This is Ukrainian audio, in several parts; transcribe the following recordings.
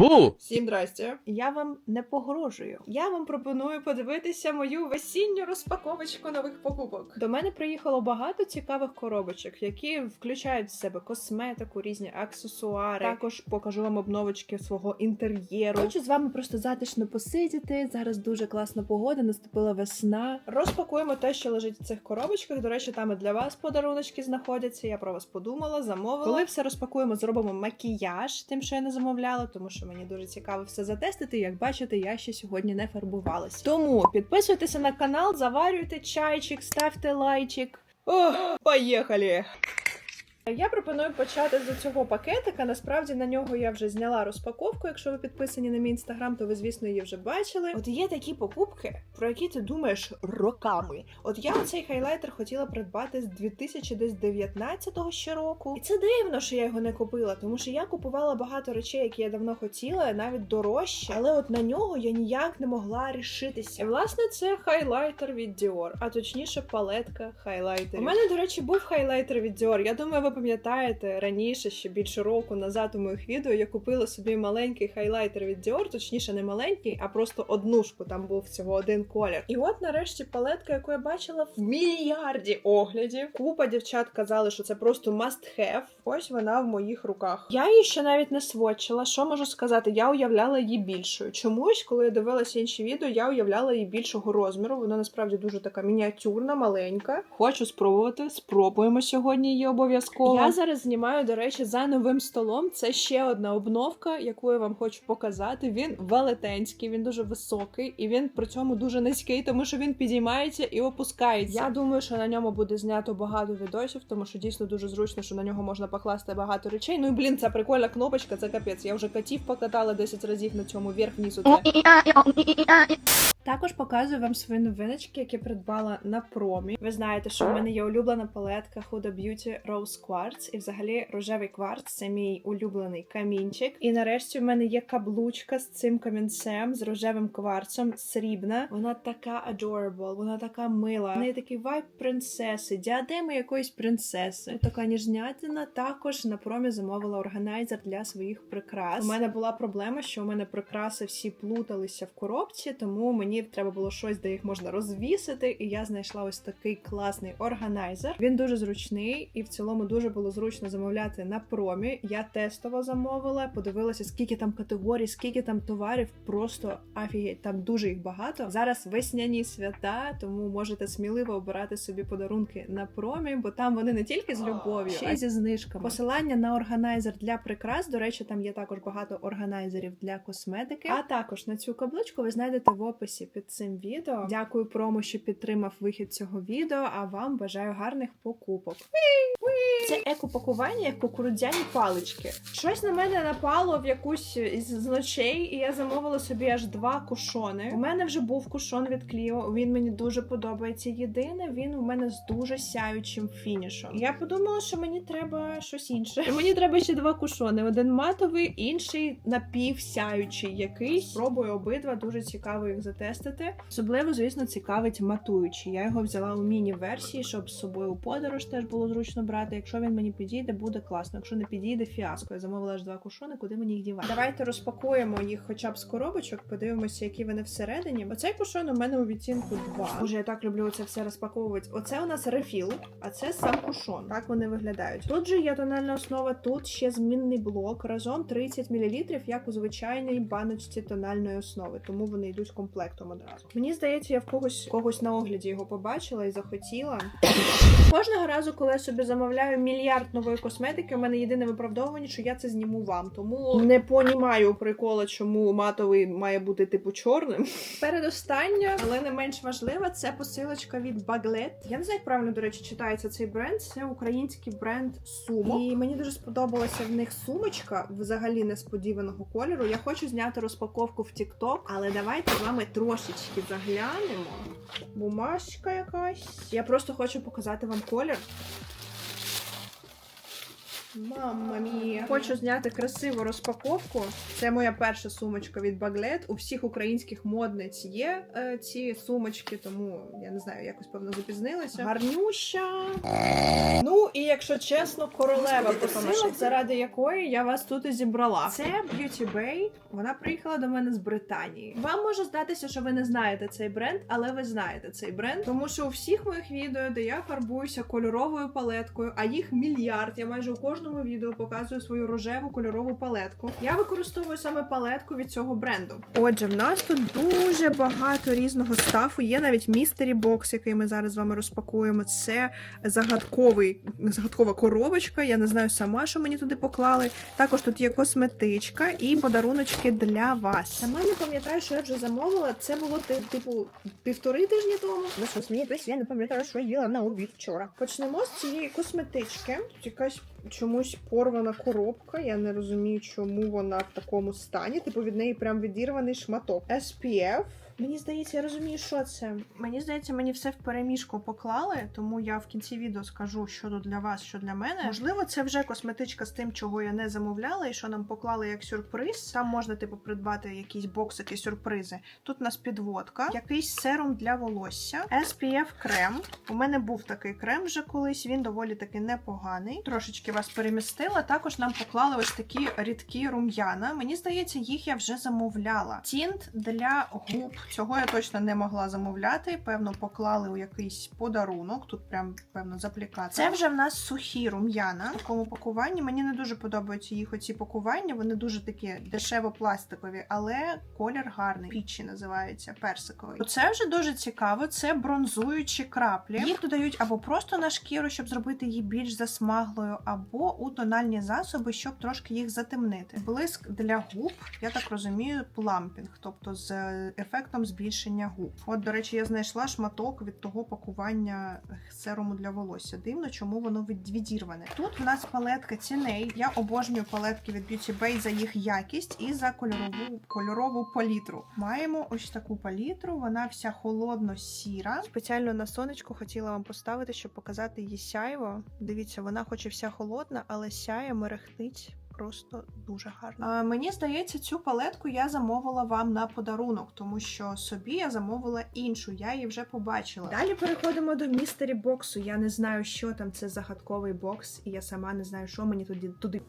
Бу! Всім здрасте. Я вам не погрожую. Я вам пропоную подивитися мою весінню розпаковочку нових покупок. До мене приїхало багато цікавих коробочок, які включають в себе косметику, різні аксесуари. Також покажу вам обновочки свого інтер'єру. Хочу з вами просто затишно посидіти. Зараз дуже класна погода, наступила весна. Розпакуємо те, що лежить в цих коробочках. До речі, там і для вас подаруночки знаходяться. Я про вас подумала, замовила. Коли все розпакуємо, зробимо макіяж, тим, що я не замовляла, тому що мені дуже цікаво все затестити. Як бачите, я ще сьогодні не фарбувалася. Тому підписуйтеся на канал, заварюйте чайчик, ставте лайчик. О, поїхали! Я пропоную почати з цього пакетика. Насправді на нього я вже зняла розпаковку. Якщо ви підписані на мій інстаграм, то ви, звісно, її вже бачили. От є такі покупки, про які ти думаєш роками. От я цей хайлайтер хотіла придбати з 2019 ще року. І це дивно, що я його не купила, тому що я купувала багато речей, які я давно хотіла, навіть дорожче, але от на нього я ніяк не могла рішитися. І власне це хайлайтер від Dior, а точніше палетка хайлайтерів. У мене, до речі, був хайлайтер від Dior. Я думаю, ви пам'ятаєте раніше, ще більше року назад у моїх відео я купила собі маленький хайлайтер від Dior, точніше, не маленький, а просто однушку. Там був всього один колір. І от нарешті палетка, яку я бачила в мільярді оглядів. Купа дівчат казали, що це просто must have. Ось вона в моїх руках. Я її ще навіть не сводчила. Що можу сказати? Я уявляла її більшою. Чомусь, коли я дивилася інші відео, я уявляла її більшого розміру. Вона насправді дуже така мініатюрна, маленька. Хочу спробувати. Спробуємо сьогодні її обов'язково. Я зараз знімаю, до речі, за новим столом. Це ще одна обновка, яку я вам хочу показати. Він велетенський, він дуже високий, і він при цьому дуже низький, тому що він підіймається і опускається. Я думаю, що на ньому буде знято багато відосів, тому що дійсно дуже зручно, що на нього можна покласти багато речей. Ну і блін, це прикольна кнопочка, це капець. Я вже котів покатала 10 разів на цьому вверх вниз також показую вам свої новиночки, які придбала на промі. Ви знаєте, що в мене є улюблена палетка Huda Beauty Rose Quartz, і взагалі рожевий кварц це мій улюблений камінчик. І нарешті в мене є каблучка з цим камінцем, з рожевим кварцом, срібна. Вона така adorable, вона така мила. В неї такий вайб принцеси, діадеми якоїсь принцеси. Така ніжнятина. Також на промі замовила органайзер для своїх прикрас. У мене була проблема, що у мене прикраси всі плуталися в коробці, тому мені треба було щось, де їх можна розвісити. І я знайшла ось такий класний органайзер. Він дуже зручний і в цілому дуже було зручно замовляти на промі. Я тестово замовила, подивилася, скільки там категорій, скільки там товарів. Просто афігеть, там дуже їх багато. Зараз весняні свята, тому можете сміливо обирати собі подарунки на промі, бо там вони не тільки з любов'ю, ще й зі знижками. Посилання на органайзер для прикрас. До речі, там є також багато органайзерів для косметики. А також на цю каблучку ви знайдете в описі під цим відео. Дякую промо, що підтримав вихід цього відео. А вам бажаю гарних покупок. Це екопакування, як кукурудзяні палички. Щось на мене напало в якусь із ночей, і я замовила собі аж два кушони. У мене вже був кушон від Кліо. Він мені дуже подобається. Єдине, він у мене з дуже сяючим фінішом. Я подумала, що мені треба щось інше. Мені треба ще два кушони: один матовий, інший напівсяючий якийсь. Спробую обидва, дуже цікаво їх затестити. Особливо, звісно, цікавить матуючий. Я його взяла у міні-версії, щоб з собою у подорож теж було зручно брати. Якщо він мені підійде, буде класно. Якщо не підійде, фіаско. Я замовила аж два кушони, куди мені їх дівати. Давайте розпакуємо їх хоча б з коробочок, подивимося, які вони всередині. Оцей кушон у мене у відтінку 2. Боже, я так люблю це все розпаковувати. Оце у нас рефіл, а це сам кушон. Так вони виглядають. Тут же є тональна основа, тут ще змінний блок. Разом 30 мл, як у звичайній баночці тональної основи, тому вони йдуть комплектом одразу. Мені здається, я в когось когось на огляді його побачила і захотіла. Кожного разу, коли я собі замовляю мільярд нової косметики, у мене єдине виправдовування, що я це зніму вам. Тому не понімаю прикола, чому матовий має бути типу чорним. Передостання, але не менш важлива, це посилочка від Baglet. Я не знаю, як правильно, до речі, читається цей бренд. Це український бренд Sumo. І мені дуже сподобалася в них сумочка взагалі несподіваного кольору. Я хочу зняти розпаковку в TikTok, але давайте з вами трошечки заглянемо. Бумажка якась. Я просто хочу показати вам колір. Мамма мія. Хочу зняти красиву розпаковку. Це моя перша сумочка від Баглет. У всіх українських модниць є е, ці сумочки, тому я не знаю, якось певно запізнилася. Гарнюща. Ну і якщо чесно, королева посилок, заради якої я вас тут і зібрала. Це Beauty Bay. Вона приїхала до мене з Британії. Вам може здатися, що ви не знаєте цей бренд, але ви знаєте цей бренд, тому що у всіх моїх відео, де я фарбуюся кольоровою палеткою, а їх мільярд. Я майже у кожному відео показую свою рожеву кольорову палетку. Я використовую саме палетку від цього бренду. Отже, в нас тут дуже багато різного стафу. Є навіть містері бокс, який ми зараз з вами розпакуємо. Це загадковий загадкова коробочка. Я не знаю сама, що мені туди поклали. Також тут є косметичка і подаруночки для вас. Сама не пам'ятаю, що я вже замовила. Це було типу півтори тижні тому. Ну що, смієтесь, я не пам'ятаю, що я їла на обід вчора. Почнемо з цієї косметички. Якась чомусь порвана коробка. Я не розумію, чому вона в такому стані. Типу від неї прям відірваний шматок. SPF. Мені здається, я розумію, що це. Мені здається, мені все в переміжку поклали, тому я в кінці відео скажу, що тут для вас, що для мене. Можливо, це вже косметичка з тим, чого я не замовляла, і що нам поклали як сюрприз. Там можна, типу, придбати якісь боксики, сюрпризи. Тут у нас підводка, якийсь серум для волосся, SPF крем. У мене був такий крем вже колись. Він доволі таки непоганий. Трошечки вас перемістила. Також нам поклали ось такі рідкі рум'яна. Мені здається, їх я вже замовляла. Тінт для губ. Цього я точно не могла замовляти. Певно, поклали у якийсь подарунок. Тут прям певно з аплікації. Це вже в нас сухі рум'яна в такому пакуванні. Мені не дуже подобаються їх оці пакування. Вони дуже такі дешево-пластикові, але колір гарний. Пічі називається персиковий. Це вже дуже цікаво. Це бронзуючі краплі. Їх додають або просто на шкіру, щоб зробити її більш засмаглою, або у тональні засоби, щоб трошки їх затемнити. Блиск для губ, я так розумію, плампінг, тобто з е, ефектом збільшення губ. От, до речі, я знайшла шматок від того пакування серуму для волосся. Дивно, чому воно від- відірване. Тут в нас палетка ціней. Я обожнюю палетки від Beauty Bay за їх якість і за кольорову кольорову палітру. Маємо ось таку палітру, вона вся холодно-сіра. Спеціально на сонечку хотіла вам поставити, щоб показати її сяйво. Дивіться, вона хоч і вся холодна, але сяє, мерехтить. Просто дуже гарно. А, мені здається, цю палетку я замовила вам на подарунок, тому що собі я замовила іншу, я її вже побачила. Далі переходимо до містері боксу. Я не знаю, що там це загадковий бокс, і я сама не знаю, що мені туди туди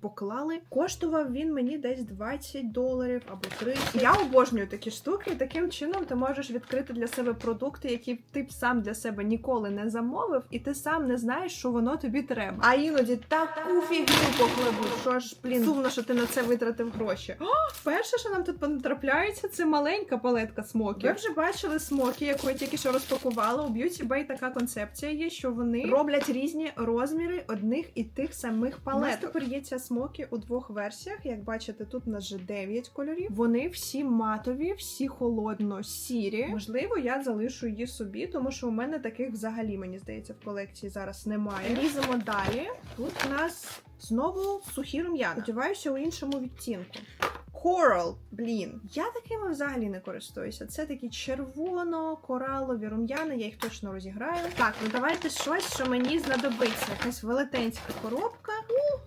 поклали. Коштував він мені десь 20 доларів або 30. Я обожнюю такі штуки. Таким чином ти можеш відкрити для себе продукти, які ти б сам для себе ніколи не замовив, і ти сам не знаєш, що воно тобі треба. А іноді таку фігню покладу, що ж, блін, сумно, що ти на це витратив гроші. О, перше, що нам тут потрапляється, це маленька палетка смоків. Ви вже бачили смоки, яку я тільки що розпакувала. У Beauty Bay така концепція є, що вони роблять різні розміри одних і тих самих палеток. У нас тепер є ця смоки у двох версіях. Як бачите, тут у нас вже 9 кольорів. Вони всі матові, всі холодно-сірі. Можливо, я залишу її собі, тому що у мене таких взагалі, мені здається, в колекції зараз немає. Ліземо далі. Тут у нас знову сухі рум'яна. Сподіваюся, у іншому відтінку. Coral, блін. Я такими взагалі не користуюся. Це такі червоно-коралові рум'яни, я їх точно розіграю. Так, ну давайте щось, що мені знадобиться. Якась велетенська коробка.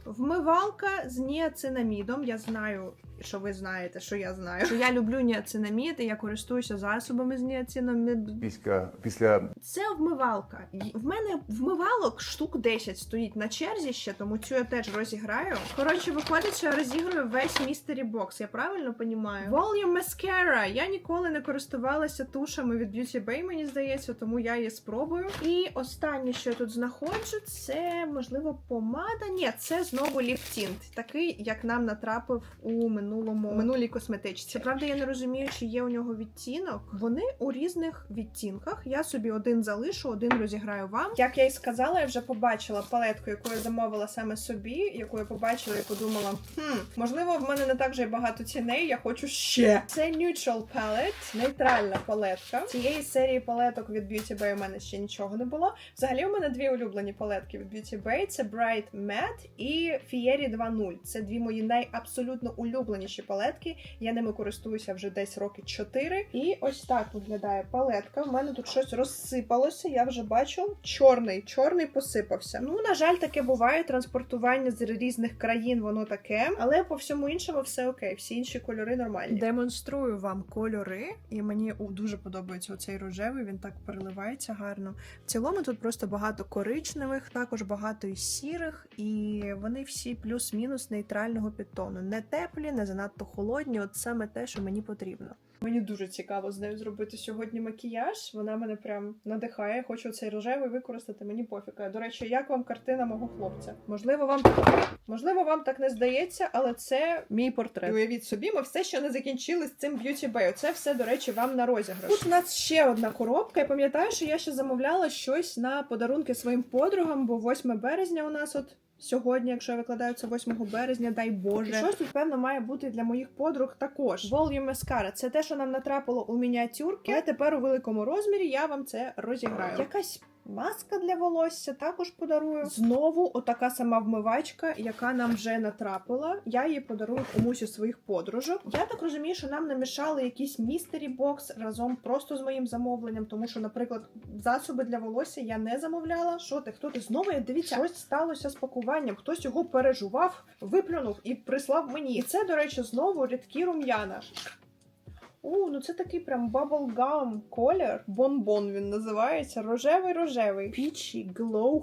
Вмивалка з ніацинамідом. Я знаю, що ви знаєте, що я знаю. Що я люблю ніацинамід, і я користуюся засобами з ніацинамід. Після, після Це вмивалка. В мене вмивалок штук 10 стоїть на черзі ще, тому цю я теж розіграю. Коротше, виходить, що я розіграю весь містері бокс. Я правильно розумію? Volume Mascara. Я ніколи не користувалася тушами від Beauty Bay, мені здається, тому я її спробую. І останнє, що я тут знаходжу, це можливо помада. Ні, це знову ліфтінт, такий, як нам натрапив у минулому минулій косметичці. Правда, я не розумію, чи є у нього відтінок. Вони у різних відтінках. Я собі один залишу, один розіграю вам. Як я й сказала, я вже побачила палетку, яку я замовила саме собі, яку я побачила і подумала: хм, можливо, в мене не так вже й багато ціней. Я хочу ще. Це Neutral Palette, нейтральна палетка. Цієї серії палеток від Beauty Bay у мене ще нічого не було. Взагалі, у мене дві улюблені палетки від Beauty Bay. Це Bright Matte і Fieri 2.0. Це дві мої найабсолютно улюблені найулюбленіші палетки. Я ними користуюся вже десь роки 4. І ось так виглядає палетка. В мене тут щось розсипалося. Я вже бачу чорний, чорний посипався. Ну, на жаль, таке буває. Транспортування з різних країн, воно таке, але по всьому іншому все окей. Всі інші кольори нормальні. Демонструю вам кольори, і мені дуже подобається оцей рожевий. Він так переливається гарно. В цілому тут просто багато коричневих, також багато і сірих, і вони всі плюс-мінус нейтрального підтону. Не теплі, не занадто холодні. От саме те, що мені потрібно. Мені дуже цікаво з нею зробити сьогодні макіяж. Вона мене прям надихає. Хочу цей рожевий використати. Мені пофіга. До речі, як вам картина мого хлопця? Можливо, вам можливо, вам так не здається, але це мій портрет. Уявіть собі, ми все ще не закінчили з цим Beauty Bay. Це все, до речі, вам на розіграш. Тут у нас ще одна коробка. Я пам'ятаю, що я ще замовляла щось на подарунки своїм подругам, бо 8 березня у нас от. Сьогодні, якщо я викладаю це 8 березня, дай Боже. І щось тут, певно, має бути для моїх подруг також. Volume Mascara. Це те, що нам натрапило у мініатюрки. Але тепер у великому розмірі я вам це розіграю. Якась маска для волосся також подарую. Знову отака сама вмивачка, яка нам вже натрапила. Я її подарую комусь із своїх подружок. Я так розумію, що нам намішали якийсь містері бокс разом просто з моїм замовленням, тому що, наприклад, засоби для волосся я не замовляла. Що ти? Хто ти знову? Дивіться, щось сталося з пакуванням. Хтось його пережував, виплюнув і прислав мені. І це, до речі, знову рідкі рум'яна. У, ну це такий прям bubblegum колір. Бонбон він називається. Рожевий рожевий. Peachy Glow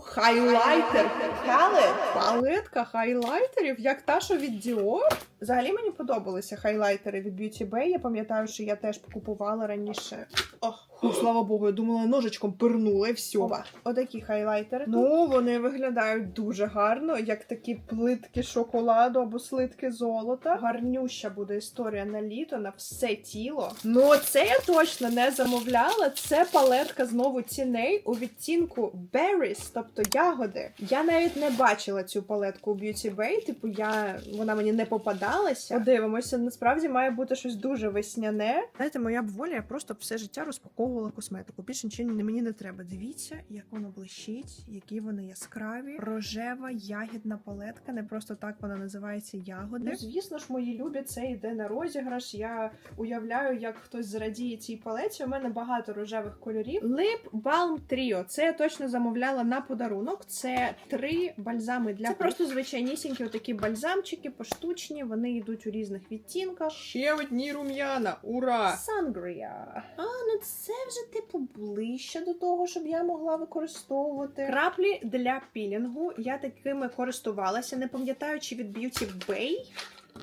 Palette. Палетка хайлайтерів, як та, що від Dior. Взагалі мені подобалися хайлайтери від Beauty Bay. Я пам'ятаю, що я теж купувала раніше. Ох, фу, слава Богу, я думала, ножичком пирнула і все. Опа. Отакі хайлайтери. Ну, вони виглядають дуже гарно, як такі плитки шоколаду або слитки золота. Гарнюща буде історія на літо, на все тіло. Ну, це я точно не замовляла. Це палетка знову ціней у відтінку Berries, тобто ягоди. Я навіть не бачила цю палетку у Beauty Bay, типу, я вона мені не попадалася. Подивимося, насправді має бути щось дуже весняне. Знаєте, моя б воля, я просто все життя розпаковувала косметику. Більше нічого не- мені не треба. Дивіться, як воно блищить, які вони яскраві. Рожева ягідна палетка. Не просто так вона називається ягоди. Ну, звісно ж, мої любі, це йде на розіграш. Я уявляю, як хтось зрадіє цій палеці. У мене багато рожевих кольорів. Lip Balm Trio. Це я точно замовляла на подарунок. Це три бальзами для це просто звичайнісінькі отакі бальзамчики, поштучні. Вони йдуть у різних відтінках. Ще одні рум'яна. Ура! Сангрія. А, ну це вже типу ближче до того, щоб я могла використовувати. Краплі для пілінгу. Я такими користувалася, не пам'ятаю, чи від Beauty Bay.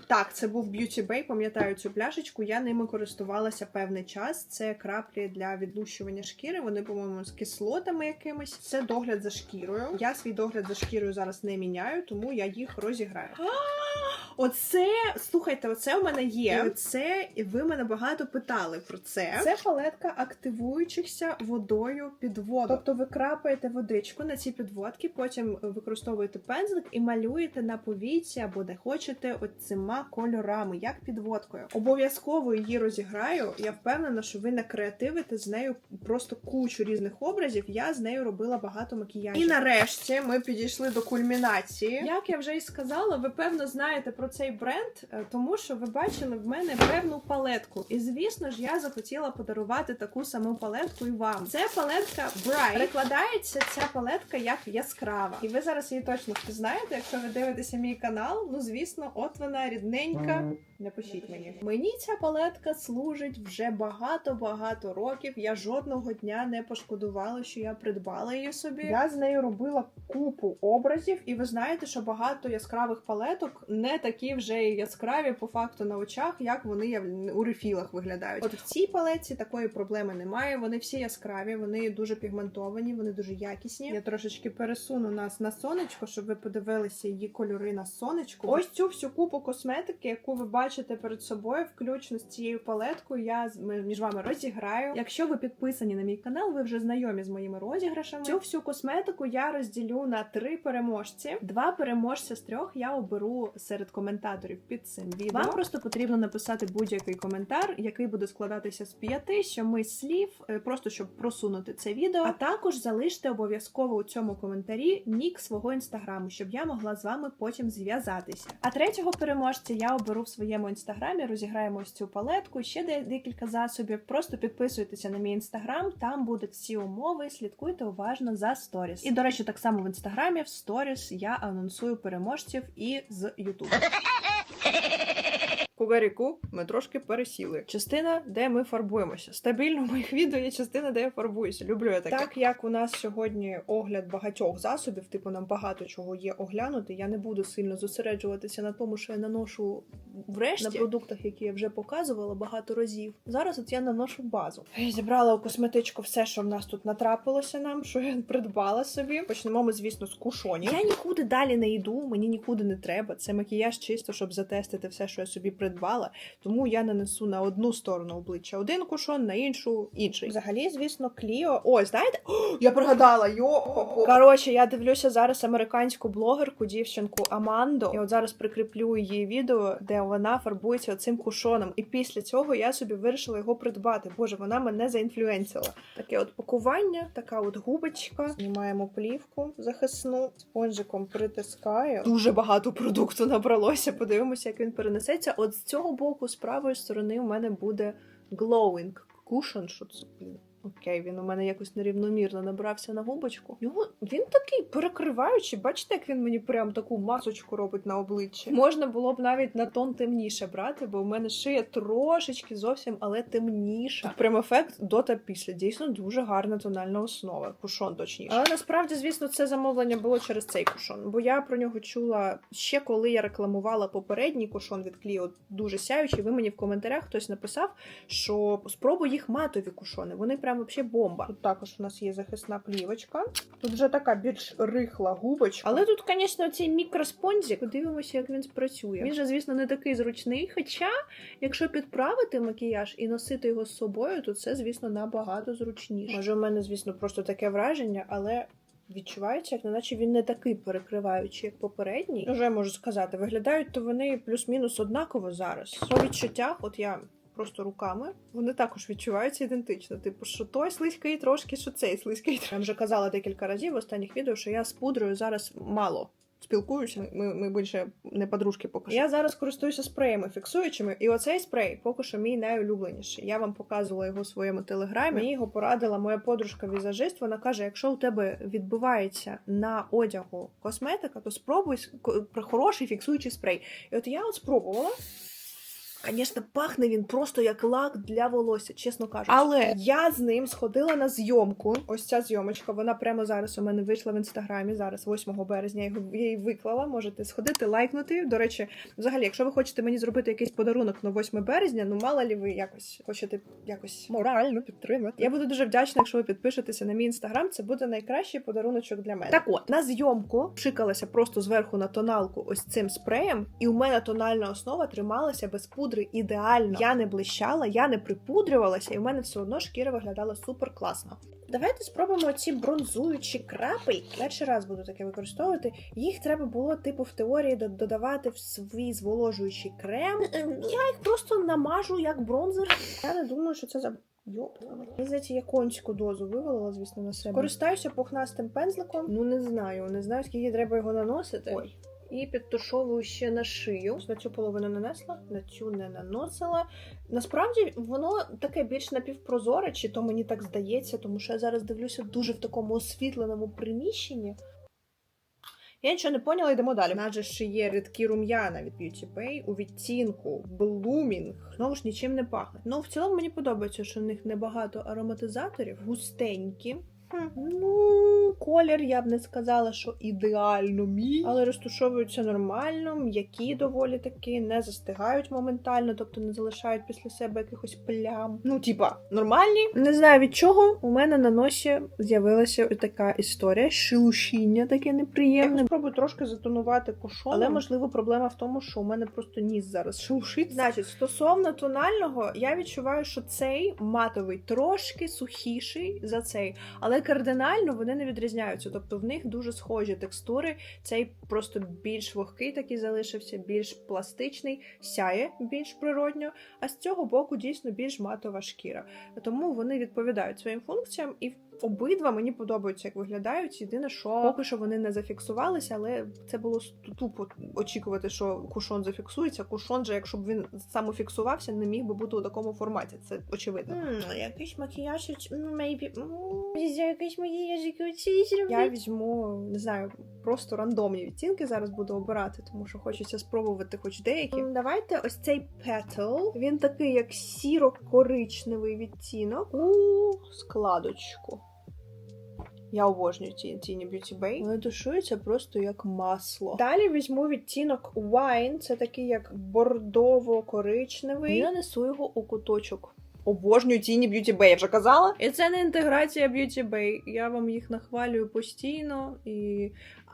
Так, це був Beauty Bay, пам'ятаю цю пляшечку. Я ними користувалася певний час. Це краплі для відлущування шкіри. Вони, по-моєму, з кислотами якимись. Це догляд за шкірою. Я свій догляд за шкірою зараз не міняю, тому я їх розіграю. Оце, слухайте, оце у мене є. І Оце і ви мене багато питали про це. Це палетка активуючихся водою підводок. Тобто ви крапаєте водичку на ці підводки, потім використовуєте пензлик і малюєте на повіці або де хочете от цими кольорами, як підводкою. Обов'язково її розіграю. Я впевнена, що ви накреативите з нею просто кучу різних образів. Я з нею робила багато макіяжів. І нарешті ми підійшли до кульмінації. Як я вже і сказала, ви певно знаєте про цей бренд, е, тому що ви бачили в мене певну палетку. І звісно ж, я захотіла подарувати таку саму палетку і вам. Це палетка Bright. Перекладається ця палетка як яскрава. І ви зараз її точно впізнаєте, якщо ви дивитеся мій канал. Ну звісно, от вона рідненька. Напишіть мені. Мені ця палетка служить вже багато-багато років. Я жодного дня не пошкодувала, що я придбала її собі. Я з нею робила купу образів, і ви знаєте, що багато яскравих палеток не такі вже і яскраві по факту на очах, як вони у рефілах виглядають. От в цій палетці такої проблеми немає. Вони всі яскраві, вони дуже пігментовані, вони дуже якісні. Я трошечки пересуну нас на сонечко, щоб ви подивилися її кольори на сонечку. Ось цю всю купу косметики, яку ви бачите перед собою, включно з цією палеткою, я між вами розіграю. Якщо ви підписані на мій канал, ви вже знайомі з моїми розіграшами. Цю всю косметику я розділю на три переможці. Два переможця з трьох я оберу серед коментаторів під цим відео. Вам просто потрібно написати будь-який коментар, який буде складатися з п'яти сьоми слів, е, просто щоб просунути це відео. А також залиште обов'язково у цьому коментарі нік свого інстаграму, щоб я могла з вами потім зв'язатися. А третього переможця переможця я оберу в своєму інстаграмі, розіграємо ось цю палетку, ще декілька засобів. Просто підписуйтеся на мій інстаграм, там будуть всі умови. Слідкуйте уважно за сторіс. І до речі, так само в інстаграмі в сторіс я анонсую переможців і з Ютубу. Кугаріку ми трошки пересіли. Частина, де ми фарбуємося. Стабільно в моїх відео є частина, де я фарбуюся. Люблю я таке. Так як у нас сьогодні огляд багатьох засобів, типу нам багато чого є оглянути. Я не буду сильно зосереджуватися на тому, що я наношу врешті на продуктах, які я вже показувала багато разів. Зараз от я наношу базу. Я зібрала у косметичку все, що в нас тут натрапилося нам, що я придбала собі. Почнемо ми, звісно, з кушонів. Я нікуди далі не йду, мені нікуди не треба. Це макіяж чисто, щоб затестити все, що я собі придбала. Тому я нанесу на одну сторону обличчя один кушон, на іншу інший. Взагалі, звісно, Кліо. Ой, знаєте? О, я пригадала йо. Коротше, я дивлюся зараз американську блогерку, дівчинку Аманду. І от зараз прикріплю її відео, де вона фарбується оцим кушоном. І після цього я собі вирішила його придбати. Боже, вона мене заінфлюенсила. Таке от пакування, така от губочка. Знімаємо плівку захисну, спонжиком притискаю. Дуже багато продукту набралося. Подивимося, як він перенесеться. От з цього боку, з правої сторони, у мене буде glowing cushion. Що це? блін? Окей, він у мене якось нерівномірно набрався на губочку. Його він такий перекриваючий. Бачите, як він мені прям таку масочку робить на обличчі. Можна було б навіть на тон темніше брати, бо в мене шия трошечки зовсім, але темніша. Прям ефект до та після. Дійсно дуже гарна тональна основа. Кушон точніше. Але насправді, звісно, це замовлення було через цей кушон, бо я про нього чула ще коли я рекламувала попередній кушон від Кліо, дуже сяючий. Ви мені в коментарях хтось написав, що спробуй їх матові кушони. Вони прям вообще бомба. Тут також у нас є захисна плівочка. Тут вже така більш рихла губочка. Але тут, звісно, цей мікроспонзик. Подивимося, як він спрацює. Він же, звісно, не такий зручний. Хоча, якщо підправити макіяж і носити його з собою, то це, звісно, набагато зручніше. Може, у мене, звісно, просто таке враження, але. Відчувається, як наче він не такий перекриваючий, як попередній. Вже можу сказати, виглядають то вони плюс-мінус однаково зараз. По відчуттях, от я просто руками, вони також відчуваються ідентично. Типу, що той слизький трошки, що цей слизький. Я вже казала декілька разів в останніх відео, що я з пудрою зараз мало. Спілкуюся, ми, ми більше не подружки поки що. Я зараз користуюся спреями фіксуючими, і оцей спрей поки що мій найулюбленіший. Я вам показувала його в своєму телеграмі. Мені його порадила моя подружка-візажист. Вона каже: якщо у тебе відбувається на одягу косметика, то спробуй про хороший фіксуючий спрей. І от я от спробувала. Звісно, пахне він просто як лак для волосся, чесно кажучи. Але я з ним сходила на зйомку. Ось ця зйомочка, вона прямо зараз у мене вийшла в інстаграмі. Зараз, 8 березня, я її виклала. Можете сходити, лайкнути. До речі, взагалі, якщо ви хочете мені зробити якийсь подарунок на 8 березня, ну мало лі ви якось хочете якось Морально підтримати. я буду дуже вдячна, якщо ви підпишетеся на мій інстаграм. Це буде найкращий подаруночок для мене. Так от на зйомку пшикалася просто зверху на тоналку ось цим спреєм, і у мене тональна основа трималася без пудри ідеально. Я не блищала, я не припудрювалася, і в мене все одно шкіра виглядала супер класно. Давайте спробуємо ці бронзуючі крапельки. Перший раз буду таке використовувати. Їх треба було, типу, в теорії додавати в свій зволожуючий крем. Я їх просто намажу як бронзер. Я не думаю, що це за. Мені здається, я конську дозу вивалила, звісно, на себе. Користаюся пухнастим пензликом. Ну не знаю, не знаю, скільки треба його наносити. Ой. І підтушовую ще на шию. На цю половину нанесла, на цю не наносила. Насправді воно таке більш напівпрозоре, чи то мені так здається, тому що я зараз дивлюся дуже в такому освітленому приміщенні. Я нічого не поняла, йдемо далі. У ще є рідкі рум'яна від Beauty Bay у відтінку Blooming. Знову ж нічим не пахне. Ну, в цілому мені подобається, що в них небагато ароматизаторів, густенькі. Ну, колір я б не сказала, що ідеально мій, але розтушовуються нормально, м'які доволі таки, не застигають моментально, тобто не залишають після себе якихось плям. Ну, типа, нормальні. Не знаю від чого. У мене на носі з'явилася ось така історія, шелушіння таке неприємне. Я спробую трошки затонувати кушоном, але можливо проблема в тому, що у мене просто ніс зараз шелушить. Значить, стосовно тонального, я відчуваю, що цей матовий трошки сухіший за цей, але кардинально вони не відрізняються. Тобто в них дуже схожі текстури. Цей просто більш вогкий такий залишився, більш пластичний, сяє більш природньо. А з цього боку дійсно більш матова шкіра. Тому вони відповідають своїм функціям, і Обидва мені подобаються, як виглядають. Єдине, що поки що вони не зафіксувалися, але це було тупо очікувати, що кушон зафіксується. Кушон же, якщо б він самофіксувався, не міг би бути у такому форматі. Це очевидно. Якийсь макіяж, maybe. Якийсь макіяж, Я візьму, не знаю, просто рандомні відтінки зараз буду обирати, тому що хочеться спробувати хоч деякі. Давайте ось цей Petal. Він такий, як сіро-коричневий відтінок у складочку. Я обожнюю ці тіні Beauty Bay. Вони тушуються просто як масло. Далі візьму відтінок Wine, це такий як бордово-коричневий. І нанесу його у куточок. Обожнюю тіні Beauty Bay, я вже казала. І це не інтеграція Beauty Bay. Я вам їх нахвалюю постійно. І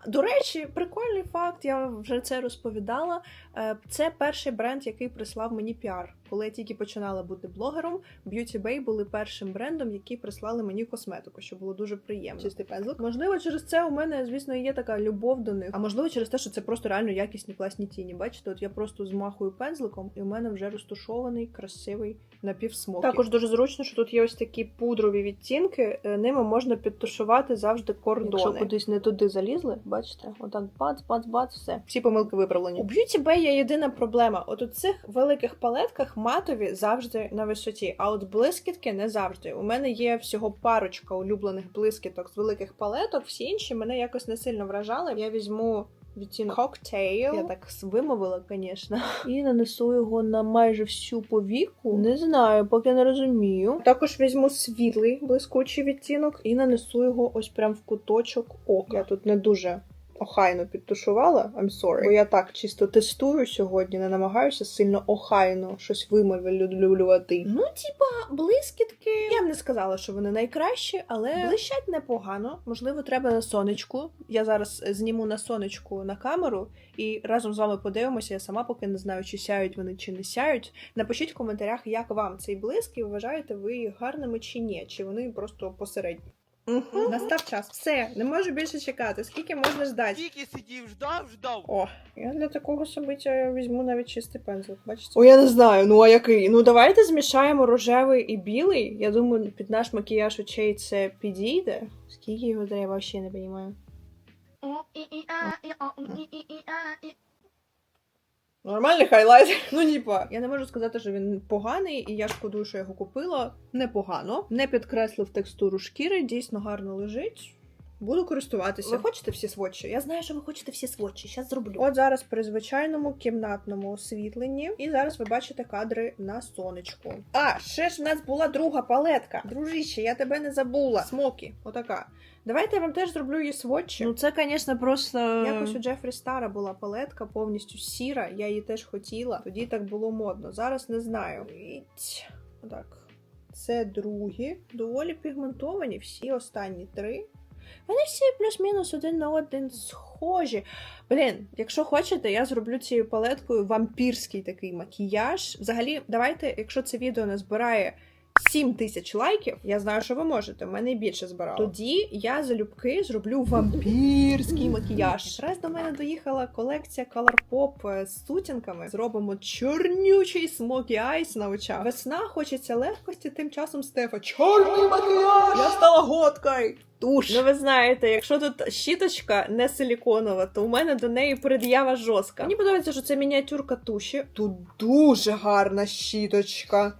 до речі, прикольний факт, я вже це розповідала. Е, Це перший бренд, який прислав мені піар. Коли я тільки починала бути блогером, Beauty Bay були першим брендом, які прислали мені косметику, що було дуже приємно. Чистий пензлик. Можливо, через це у мене, звісно, є така любов до них. А можливо, через те, що це просто реально якісні класні тіні. Бачите, от я просто змахую пензликом, і у мене вже розтушований, красивий напівсмокі. Також дуже зручно, що тут є ось такі пудрові відтінки. е, Ними можна підтушувати завжди кордони. Якщо кудись не туди залізли, бачите, отак бац, бац, бац, все. Всі помилки виправлені. У Beauty Bay є єдина проблема. От у цих великих палетках матові завжди на висоті, а от блискітки не завжди. У мене є всього парочка улюблених блискіток з великих палеток, всі інші мене якось не сильно вражали. Я візьму. Відтінок коктейл. Я так вимовила, звісно. І нанесу його на майже всю повіку. Не знаю, поки не розумію. Також візьму світлий блискучий відтінок і нанесу його ось прям в куточок ока. Я тут не дуже охайно підтушувала. I'm sorry. Бо я так чисто тестую сьогодні, не намагаюся сильно охайно щось вимовлювати. Ну, типа, блискітки. Я б не сказала, що вони найкращі, але блищать непогано. Можливо, треба на сонечку. Я зараз е, зніму на сонечку на камеру і разом з вами подивимося. Я сама поки не знаю, чи сяють вони, чи не сяють. Напишіть в коментарях, як вам цей блиск, і вважаєте ви їх гарними чи ні, чи вони просто посередні. Угу. Настав час. Все, не можу більше чекати. Скільки можна ждати? Тільки сидів, ждав, ждав. О, я для такого собиття візьму навіть чистий пензлик, бачите? О, я не знаю, ну а який? Ну давайте змішаємо рожевий і білий. Я думаю, під наш макіяж очей це підійде. Скільки його треба, взагалі не розумію. Нормальний хайлайт. Ну, типа, я не можу сказати, що він поганий, і я шкодую, що я його купила. Непогано. Не підкреслив текстуру шкіри, дійсно гарно лежить. Буду користуватися. Ви хочете всі сводчі? Я знаю, що ви хочете всі сводчі. Зараз зроблю. От зараз при звичайному кімнатному освітленні. І зараз ви бачите кадри на сонечку. А, ще ж в нас була друга палетка. Дружище, я тебе не забула. Смокі, отака. Давайте я вам теж зроблю її сводчі. Ну, це, звісно, просто. Якось у Джефрі Стара була палетка повністю сіра. Я її теж хотіла. Тоді так було модно. Зараз не знаю. Отак. Це другі. Доволі пігментовані, всі останні три. Вони всі плюс-мінус один на один схожі. Блін, якщо хочете, я зроблю цією палеткою вампірський такий макіяж. Взагалі, давайте, якщо це відео не збирає 7 тисяч лайків, я знаю, що ви можете. В мене більше збирало. Тоді я залюбки зроблю вампірський макіяж. Раз до мене доїхала колекція Colourpop з сутінками. Зробимо чорнючий смокі айс на очах. Весна хочеться легкості, тим часом Стефа. Чорний макіяж! Я стала готкою! Туш. Ну ви знаєте, якщо тут щіточка не силіконова, то у мене до неї пред'ява жорстка. Мені подобається, що це мініатюрка туші. Тут дуже гарна щіточка.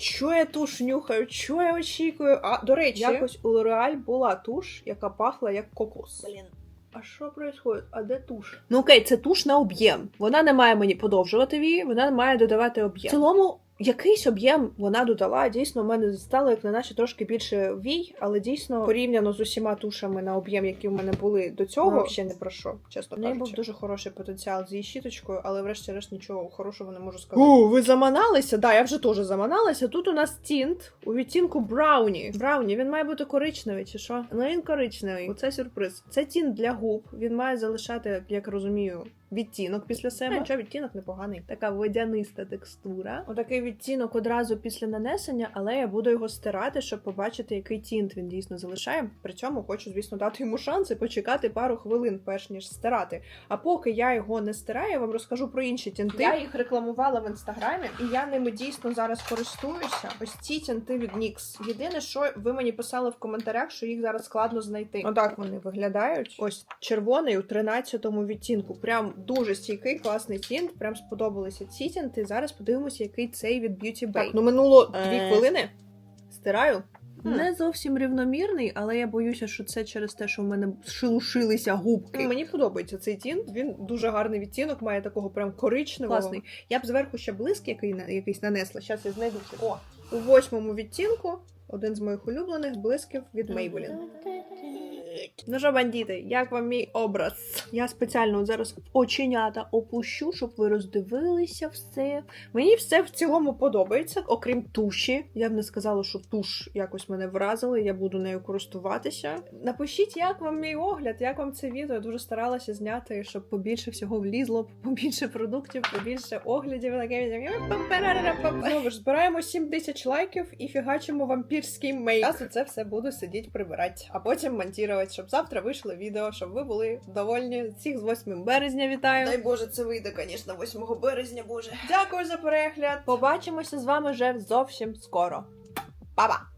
Що я туш нюхаю? Що я очікую? А до речі, якось у Лореаль була туш, яка пахла як кокос. Блін. А що відбувається? А де туш? Ну окей, це туш на об'єм. Вона не має мені подовжувати вії, вона не має додавати об'єм. В цілому. Якийсь об'єм вона додала. Дійсно, у мене стало як на наче трошки більше вій, але дійсно порівняно з усіма тушами на об'єм, які в мене були до цього, Ну, взагалі не про що, чесно в неї кажучи. був дуже хороший потенціал з її щіточкою, але врешті-решт нічого хорошого не можу сказати. О, ви заманалися? Да, я вже теж заманалася. Тут у нас тінт у відтінку Брауні. Брауні, він має бути коричневий, чи що? Ну він коричневий. Оце сюрприз. Це тінт для губ. Він має залишати, як розумію, відтінок після себе. Нічого, відтінок непоганий. Така водяниста текстура. Отакий відтінок одразу після нанесення, але я буду його стирати, щоб побачити, який тінт він дійсно залишає. При цьому хочу, звісно, дати йому шанс і почекати пару хвилин, перш ніж стирати. А поки я його не стираю, я вам розкажу про інші тінти. Я їх рекламувала в інстаграмі, і я ними дійсно зараз користуюся. Ось ці тінти від NYX. Єдине, що ви мені писали в коментарях, що їх зараз складно знайти. Отак вони виглядають. Ось червоний у 13-му відтінку. Прям дуже стійкий, класний тінт. Прям сподобалися ці тінти. Зараз подивимося, який цей від Beauty Bay. Так, ну минуло дві Е. хвилини. Стираю. Хм. Не зовсім рівномірний, але я боюся, що це через те, що в мене шелушилися губки. Мені подобається цей тінт. Він дуже гарний відтінок, має такого прям коричневого. Класний. Я б зверху ще блиск який, на- якийсь нанесла. Зараз я знайду. О, у восьмому відтінку один з моїх улюблених блисків від Maybelline. Ну що, бандіти, як вам мій образ? Я спеціально зараз оченята опущу, щоб ви роздивилися все. Мені все в цілому подобається, окрім туші. Я б не сказала, що туш якось мене вразила, я буду нею користуватися. Напишіть, як вам мій огляд, як вам це відео. Я дуже старалася зняти, щоб побільше всього влізло, побільше продуктів, побільше оглядів. Знову ж збираємо 7 тисяч лайків і фігачимо вампірський мейк. Я за це все буду сидіти прибирати, а потім монтувати, щоб завтра вийшло відео, щоб ви були довольні. Всіх з 8 березня вітаю. Дай Боже, це вийде, звісно, 8 березня, Боже. Дякую за перегляд. Побачимося з вами вже зовсім скоро. Па-па!